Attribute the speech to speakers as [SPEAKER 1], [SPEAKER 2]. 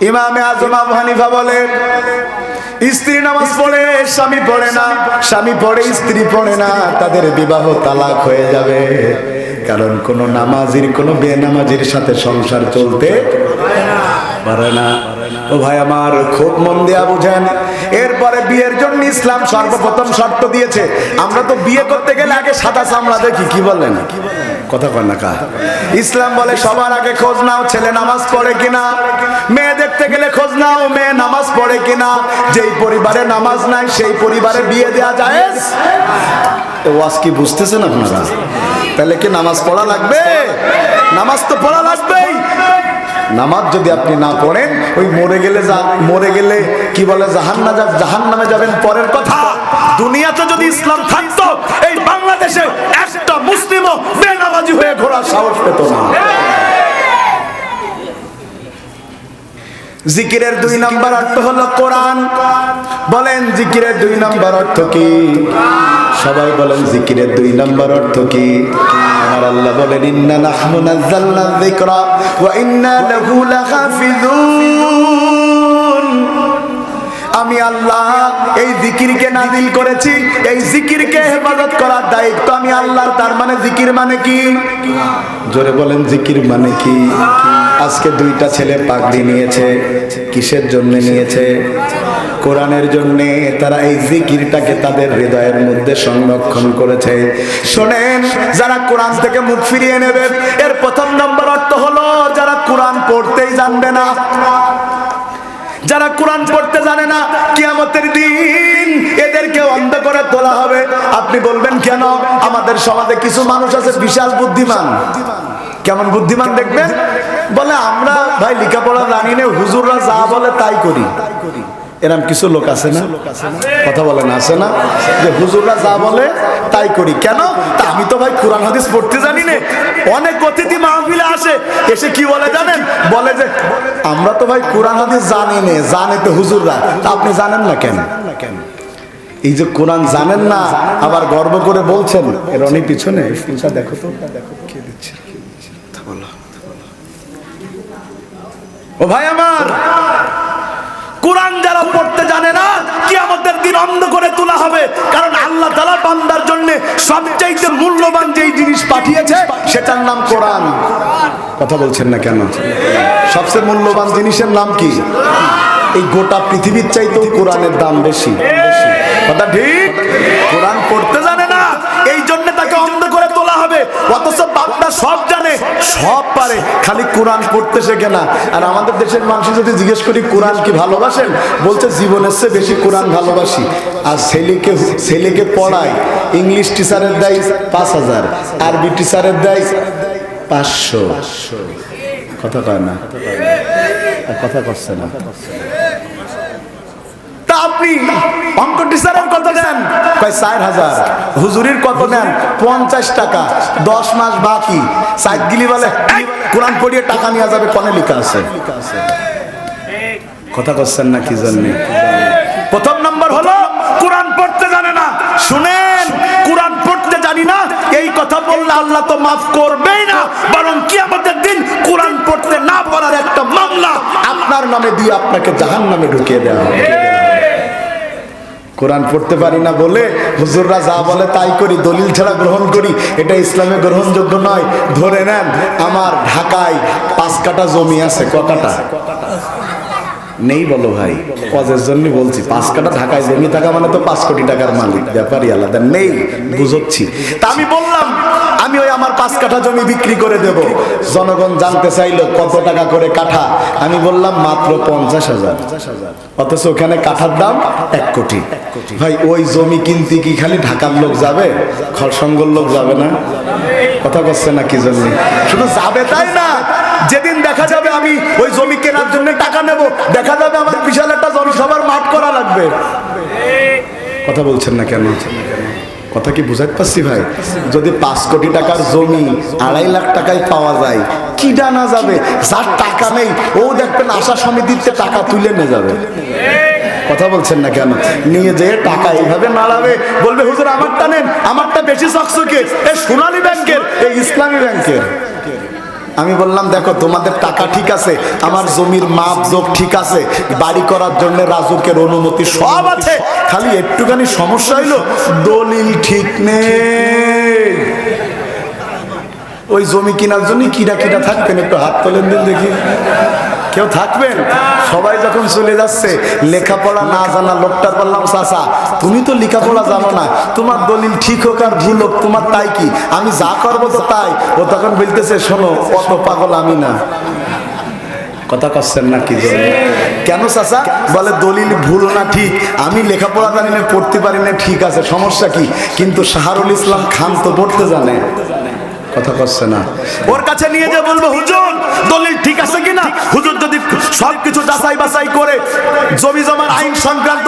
[SPEAKER 1] ইমামে আজম আবু হানিফা বলে, স্ত্রী নামাজ পড়ে, স্বামী পড়ে না। স্বামী পড়ে, স্ত্রী পড়ে না, তাদের বিবাহ তালাক হয়ে যাবে। কারণ কোন নামাজির, কোন বেনামাজির সাথে সংসার চলতে পারে না। ও ভাই আমার, খুব মন দিয়া বুঝেন। এরপরে বিয়ের জন্য ইসলাম সর্বপ্রথম শর্ত দিয়েছে। আমরা তো বিয়ে করতে গেলে আগে সাদা চামড়া দেখি, কি বলেন? কথা কন না কা। ইসলাম বলে সবার আগে খোঁজ নাও, ছেলে নামাজ পড়ে কিনা। মেয়ে দেখতে গেলে খোঁজ নাও, মেয়ে নামাজ পড়ে কিনা। যেই পরিবারে নামাজ নাই, সেই পরিবারে বিয়ে দেয়া যায়। ওয়াজ কি বুঝতেছেন আপনারা? তাহলে কি নামাজ পড়া লাগবে? নামাজ তো পড়া লাগবেই। নামাজ যদি আপনি না পড়েন, ওই মরে গেলে যা- মরে গেলে কি বলে জাহান্না জাহান নামে যাবেন পরের কথা। দুনিয়াতে যদি ইসলাম থাকতো, এই বাংলাদেশে একটা মুসলিমও হয়ে ঘোরার সাহস পেত না। জিকিরের দুই নাম্বার অর্থ হলো কোরআন। বলেন, জিকিরের দুই নাম্বার অর্থ কি? সবাই বলেন, জিকিরের দুই নাম্বার অর্থ কি? আমার আল্লাহ বলেন, ইন্না নাহনু নাযালনা যিকরা ওয়া ইন্না লাহু লাহাফিজুন। আমি আল্লাহ এই জিকিরকে নাজিল করেছি এই জিকিরকে হেফাজত করার দায়িত্ব আমি আল্লাহর তার মানে জিকির মানে কি? জোরে বলেন জিকির মানে কি? আজকে দুইটা ছেলে পাগড়ি নিয়েছে কিসের জন্য নিয়েছে? কোরআনের জন্য তারা এই জিকিরটাকে তাদের হৃদয়ের মধ্যে সংরক্ষণ করেছে। শোনেন যারা কোরআন থেকে মুখ ফিরিয়ে নেবেন এর প্রথম নম্বর অর্থ হলো যারা কোরআন পড়তেই জানবে না যারা কোরআন পড়তে জানে না, কিয়ামতের দিন এদেরকে অন্ধ করে তোলা হবে। আপনি বলবেন, কেন? আমাদের সমাজে কিছু মানুষ আছে বিশাল বুদ্ধিমান। কেমন বুদ্ধিমান দেখবেন? বলে, আমরা ভাই লেখাপড়া জানি না, হুজুররা যা বলে তাই করি। এরম কিছু লোক আছে না? কথা বলেন, আছে না? যে হুজুররা যা বলে, তাই করি। কেন? তা আমি তো ভাই কোরআন, হাদিস পড়তে জানি না। অনেক অতিথি মাহফিলে আসে, এসে কি বলে জানেন? বলে যে, আমরা তো ভাই কোরআন, হাদিস জানি না, জানে তো হুজুররা। তা আপনি জানেন না কেন? এই যে কোরআন জানেন না, আবার গর্ব করে বলছেন, এর অনেক পিছনে দেখো তো। দেখো কে দিচ্ছে। ও ভাই আমার! কোরআন যারা পড়তে জানে না কি আমাদের দিন অন্ধ করে তোলা হবে। কারণ আল্লাহ তালা বান্দার জন্য সবচাইতে মূল্যবান যেই জিনিস পাঠিয়েছে, সেটার নাম কোরআন। কথা বলছেন না কেন? সবচেয়ে মূল্যবান জিনিসের নাম কি? এই গোটা পৃথিবীর চাইতেও কোরআনের দাম বেশি। কথা ঠিক? কোরআন পড়তে জানে না, এই জন্য তাকে অন্ধ করে তোলা হবে। অথচ বান্দা সব সব পারে, খালি কোরআন পড়তে শেখে না। আর আমাদের দেশের মানুষ যদি জিজ্ঞেস করি, কোরআন কি ভালোবাসেন? বলছে, জীবনের চেয়ে বেশি কোরআন ভালোবাসি। আর ছেলেকে ছেলেকে পড়ায়, ইংলিশ টিচারের দেয় পাঁচ হাজার, আরবি টিচারের দেয় পাঁচশো। কথা কয় না? কথা করছে না। আপনি অঙ্ক টিচারের কত নেন কয় চার হাজার। হুজুরির কত নেন পঞ্চাশ টাকা। দশ মাস বাকি। সাইড গিলি বলে "এই, কোরআন পড়িয়ে টাকা নেওয়া যাবে কনে লেখা আছে? কথা করছেন না কি জন্যে প্রথম নম্বর হলো কোরআন পড়তে জানে না। শুনেন কোরআন পড়তে জানি না। এই কথা বললে আল্লাহ তো মাফ করবেই না। বরং কি আমাদের দিন কোরআন পড়তে না পারার একটা মামলা আপনার নামে দিয়ে আপনাকে জাহান নামে ঢুকিয়ে দেওয়া হবে। কোরআন পড়তে পারি না বলে হুজুররা যা বলে তাই করি, দলিল ছাড়া গ্রহণ করি। এটা ইসলামে গ্রহণযোগ্য নয়। ধরে নেন, আমার ঢাকায় পাঁচ কাটা জমি আছে কটাটা কাটা নেই বলো ভাই, কজের জন্য বলছি, পাঁচ কাটা ঢাকায় জমি থাকা মানে তো পাঁচ কোটি টাকার মালিক, ব্যাপারই আলাদা, নেই, বুঝচ্ছি। তা আমি বললাম আমি ওই আমার পাঁচ কাঠা জমি বিক্রি করে দেব। জনগণ জানতে চাইলো কত টাকা করে কাঠা। আমি বললাম, মাত্র পঞ্চাশ হাজার। অথচ ওখানে কাঠার দাম এক কোটি। ভাই, ওই জমি কিনতে কি খালি ঢাকার লোক যাবে? খরসঙ্গর লোক যাবে না? কথা করছে না কি জন্য শুধু যাবে তাই না? যেদিন দেখা যাবে আমি ওই জমি কেনার জন্য টাকা নেব, দেখা যাবে আমার বিশাল একটা জনসভার মাঠ করা লাগবে। কথা বলছেন না কেন? কথা কি বুঝাতে পারছি ভাই? যদি পাঁচ কোটি টাকার জমি, আড়াই লাখ টাকায় পাওয়া যায়, কি ডানা যাবে? যার টাকা নেই, ও দেখবেন আশা সমিতিতে টাকা তুলে নিয়ে যাবে। কথা বলছেন না কেন নিয়ে যে টাকা এইভাবে নাড়াবে, বলবে, হুজুর, আমারটা নেন, আমারটা বেশি চকচকে এই সোনালী ব্যাংকের এই ইসলামী ব্যাংকের। আমি বললাম, দেখো, তোমাদের টাকা ঠিক আছে, আমার জমির মাপ যোগ ঠিক আছে, বাড়ি করার জন্য রাজুকের অনুমতি সব আছে। খালি একটুখানি সমস্যা হইল, দলিল ঠিক নেই। ওই জমি কেনার জন্য কিরা কিরা থাকতেন, একটু হাত তোলেন দেখি। কেউ থাকবেন? সবাই যখন চলে যাচ্ছে লেখাপড়া না জানা লোকটা বললাম চাচা তুমি তো লেখাপড়া জানো না। তোমার দলিল ঠিক হোক আর ভুল হোক তোমার তাই কি? আমি যা করব তো তাই। ও তখন বলতেছে শোনো অত পাগল আমি না। কথা করছেন না কি? কেন চাচা? বলে দলিল ভুল না ঠিক। আমি লেখাপড়া জানি না পড়তে পারি না ঠিক আছে সমস্যা কি? কিন্তু শাহরুল ইসলাম খান তো পড়তে জানে। কথা করছে না। ওর কাছে নিয়ে যে বলব, হুজুর, দলিল ঠিক আছে কিনা? হুজুর যদি সবকিছু যাচাই বাছাই করে জমি জমার আইন সংক্রান্ত